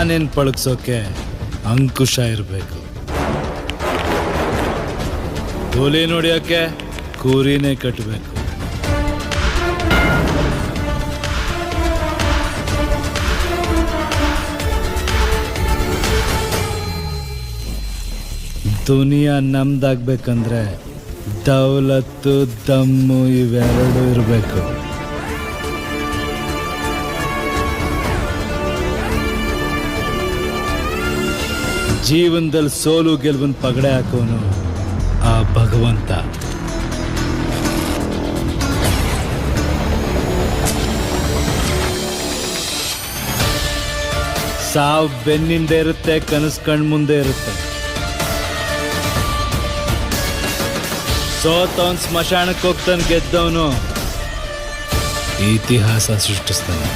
ಆನೆನ್ ಪಳಗ್ಸೋಕೆ ಅಂಕುಶ ಇರಬೇಕು. ಗೋಲಿ ನೋಡಿಯೋಕೆ ಕೂರಿನೇ ಕಟ್ಟಬೇಕು ದುನಿಯಾ ನಮ್ದಾಗ್ಬೇಕಂದ್ರೆ ದೌಲತ್ತು ದಮ್ಮು ಇವೆರಡು ಇರಬೇಕು. ಜೀವನದಲ್ಲಿ ಸೋಲು ಗೆಲುವನ್ನು ಪಗಡೆ ಹಾಕೋನು ಆ ಭಗವಂತ. ಸಾವು ಬೆನ್ನಿಂದ ಇರುತ್ತೆ, ಕನಸು ಕಣ್ ಮುಂದೆ ಇರುತ್ತೆ. ಸೋತವನ್ ಸ್ಮಶಾನಕ್ಕೆ ಹೋಗ್ತಾನೆ, ಗೆದ್ದವನು. ಇತಿಹಾಸ ಸೃಷ್ಟಿಸ್ತಾನೆ.